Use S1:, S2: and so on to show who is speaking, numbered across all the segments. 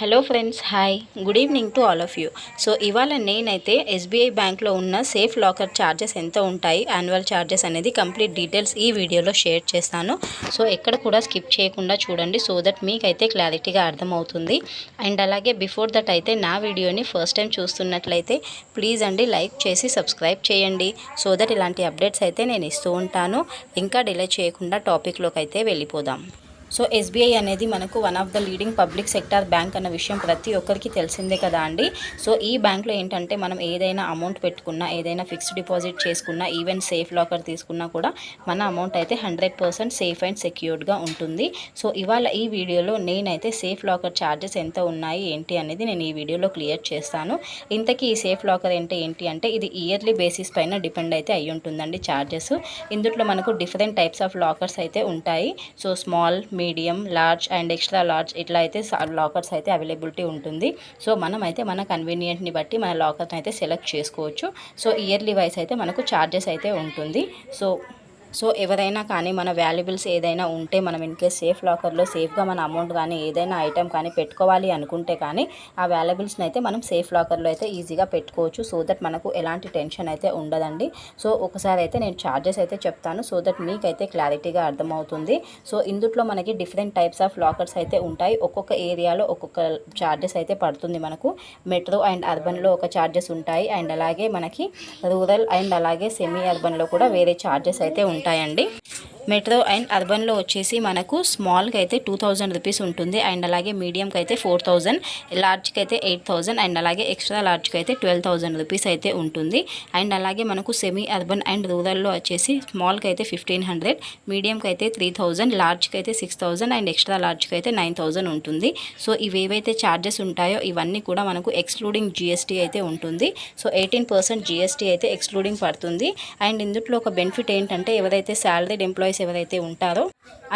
S1: Hello friends hi good evening to all of you so ఇవాళ నేనైతే SBI బ్యాంక్లో ఉన్న సేఫ్ లాకర్ ఛార్జెస్ ఎంత ఉంటాయి. యాన్యువల్ ఛార్జెస్ అనేది కంప్లీట్ డీటెయిల్స్ ఈ వీడియోలో షేర్ చేస్తాను. సో ఎక్కడ కూడా స్కిప్ చేయకుండా చూడండి సో దట్ మీకైతే క్లారిటీగా అర్థమవుతుంది. అండ్ అలాగే బిఫోర్ దట్ అయితే నా వీడియోని ఫస్ట్ టైం చూస్తున్నట్లయితే ప్లీజ్ అండి లైక్ చేసి సబ్స్క్రైబ్ చేయండి. సో దట్ ఇలాంటి అప్డేట్స్ అయితే నేను ఇస్తూ ఉంటాను. ఇంకా డిలే చేయకుండా టాపిక్లోకి అయితే వెళ్ళిపోదాం. సో ఎస్బీఐ అనేది మనకు one of the leading public sector bank అన్న విషయం ప్రతి ఒక్కరికి తెలిసిందే కదా అండి. సో ఈ బ్యాంక్లో ఏంటంటే మనం ఏదైనా అమౌంట్ పెట్టుకున్నా ఏదైనా ఫిక్స్డ్ డిపాజిట్ చేసుకున్నా ఈవెన్ సేఫ్ లాకర్ తీసుకున్నా కూడా మన అమౌంట్ అయితే హండ్రెడ్ పర్సెంట్ సేఫ్ అండ్ సెక్యూర్డ్గా ఉంటుంది. సో ఇవాళ ఈ వీడియోలో నేనైతే సేఫ్ లాకర్ ఛార్జెస్ ఎంత ఉన్నాయి ఏంటి అనేది నేను ఈ వీడియోలో క్లియర్ చేస్తాను. ఇంతకీ ఈ సేఫ్ లాకర్ అంటే ఏంటి అంటే ఇది ఇయర్లీ బేసిస్ పైన డిపెండ్ అయితే అయి ఉంటుందండి ఛార్జెస్ ఇందులో మనకు డిఫరెంట్ టైప్స్ ఆఫ్ లాకర్స్ అయితే ఉంటాయి. So small medium large and extra large ఇట్లా అయితే లాకర్స్ అయితే అవైలబిలిటీ ఉంటుంది. సో మనం అయితే మన కన్వీనియంట్ని బట్టి మన లాకర్ని అయితే సెలెక్ట్ చేసుకోవచ్చు. సో ఇయర్లీ వైస్ అయితే మనకు ఛార్జెస్ అయితే ఉంటుంది. సో సో ఎవరైనా కానీ మన వాల్యుబుల్స్ ఏదైనా ఉంటే మనం ఇన్కేస్ సేఫ్ లాకర్లో సేఫ్గా మన అమౌంట్ కానీ ఏదైనా ఐటెం కానీ పెట్టుకోవాలి అనుకుంటే కానీ ఆ వాల్యుబుల్స్ని అయితే మనం సేఫ్ లాకర్లో అయితే ఈజీగా పెట్టుకోవచ్చు. సో దట్ మనకు ఎలాంటి టెన్షన్ అయితే ఉండదండి. సో ఒకసారి అయితే నేను ఛార్జెస్ అయితే చెప్తాను. సో దట్ మీకైతే క్లారిటీగా అర్థమవుతుంది. సో ఇందులో మనకి డిఫరెంట్ టైప్స్ ఆఫ్ లాకర్స్ అయితే ఉంటాయి. ఒక్కొక్క ఏరియాలో ఒక్కొక్క ఛార్జెస్ అయితే పడుతుంది మనకు. మెట్రో అండ్ అర్బన్లో ఒక ఛార్జెస్ ఉంటాయి. అండ్ అలాగే మనకి రూరల్ అండ్ అలాగే సెమీ అర్బన్లో కూడా వేరే ఛార్జెస్ అయితే ఉంటాయి. ఉంటాయండి. మెట్రో అండ్ అర్బన్లో వచ్చేసి మనకు స్మాల్కి అయితే టూ థౌజండ్ రూపీస్ ఉంటుంది. అండ్ అలాగే మీడియంకి అయితే ఫోర్ థౌజండ్ లార్జ్కి అయితే ఎయిట్ థౌజండ్ అండ్ అలాగే ఎక్స్ట్రా లార్జ్కి అయితే ట్వెల్వ్ థౌజండ్ రూపీస్ అయితే ఉంటుంది. అండ్ అలాగే మనకు సెమీ అర్బన్ అండ్ రూరల్లో వచ్చేసి స్మాల్కి అయితే ఫిఫ్టీన్ హండ్రెడ్ మీడియంకి అయితే త్రీ థౌజండ్ లార్జ్కి అయితే సిక్స్ థౌజండ్ అండ్ ఎక్స్ట్రా లార్జ్కి అయితే నైన్ థౌజండ్ ఉంటుంది. సో ఇవేవైతే ఛార్జెస్ ఉంటాయో ఇవన్నీ కూడా మనకు ఎక్స్క్లూడింగ్ జిఎస్టీ అయితే ఉంటుంది. సో ఎయిటీన్ పర్సెంట్ జిఎస్టీ అయితే ఎక్స్క్లూడింగ్ పడుతుంది. అండ్ ఇందులో ఒక బెనిఫిట్ ఏంటంటే ఎవరైతే శాలరీడ్ ఎంప్లాయీస్ ఎవరైతే ఉంటారో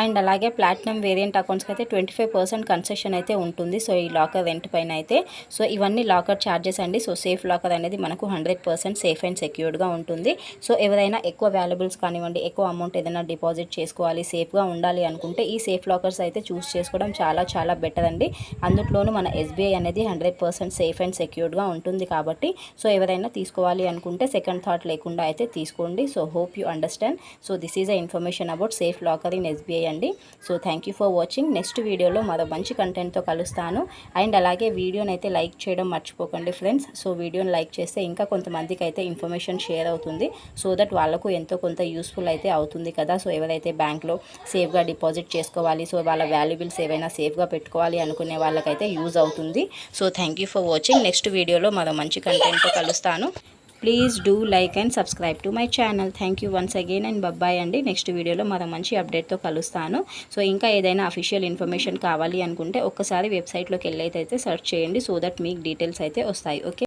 S1: అండ్ అలాగే ప్లాటినం వేరియంట్ అకౌంట్స్కి అయితే ట్వంటీ ఫైవ్ పర్సెంట్ కన్సెషన్ అయితే ఉంటుంది. సో ఈ లాకర్ రెంట్ పైన అయితే. సో ఇవన్నీ లాకర్ ఛార్జెస్ అండి. సో సేఫ్ లాకర్ అనేది మనకు హండ్రెడ్ పర్సెంట్ సేఫ్ అండ్ సెక్యూర్డ్గా ఉంటుంది. సో ఎవరైనా ఎక్కువ వాల్యుబుల్స్ కానివ్వండి ఎక్కువ అమౌంట్ ఏదైనా డిపాజిట్ చేసుకోవాలి సేఫ్గా ఉండాలి అనుకుంటే ఈ సేఫ్ లాకర్స్ అయితే చూస్ చేసుకోవడం చాలా చాలా బెటర్ అండి. అందులోనూ మన ఎస్బీఐ అనేది హండ్రెడ్ పర్సెంట్ సేఫ్ అండ్ సెక్యూర్డ్గా ఉంటుంది కాబట్టి. సో ఎవరైనా తీసుకోవాలి అనుకుంటే సెకండ్ థాట్ లేకుండా అయితే తీసుకోండి. So hope you understand. So this is a information about safe locker in SBI చేయండి. So thank you for watching next వీడియోలో మరో మంచి కంటెంట్తో కలుస్తాను. అండ్ అలాగే వీడియోని అయితే లైక్ చేయడం మర్చిపోకండి ఫ్రెండ్స్ సో వీడియోని లైక్ చేస్తే ఇంకా కొంతమందికి అయితే ఇన్ఫర్మేషన్ షేర్ అవుతుంది. సో దట్ వాళ్ళకు ఎంతో కొంత యూస్ఫుల్ అయితే అవుతుంది కదా. సో ఎవరైతే బ్యాంక్లో సేఫ్గా డిపాజిట్ చేసుకోవాలి సో వాళ్ళ వాల్యుబుల్స్ ఏవైనా సేఫ్గా పెట్టుకోవాలి అనుకునే వాళ్ళకైతే యూజ్ అవుతుంది. So thank you for watching next వీడియోలో మరో మంచి కంటెంట్తో కలుస్తాను. Please do like and subscribe to my channel thank you once again and bye bye అండి. నెక్స్ట్ వీడియోలో మరో మంచి అప్డేట్తో కలుస్తాను. సో ఇంకా ఏదైనా అఫీషియల్ ఇన్ఫర్మేషన్ కావాలి అనుకుంటే ఒక్కసారి వెబ్సైట్లోకి వెళ్ళైతే సెర్చ్ చేయండి సో దట్ మీకు డీటెయిల్స్ అయితే వస్తాయి. ఓకే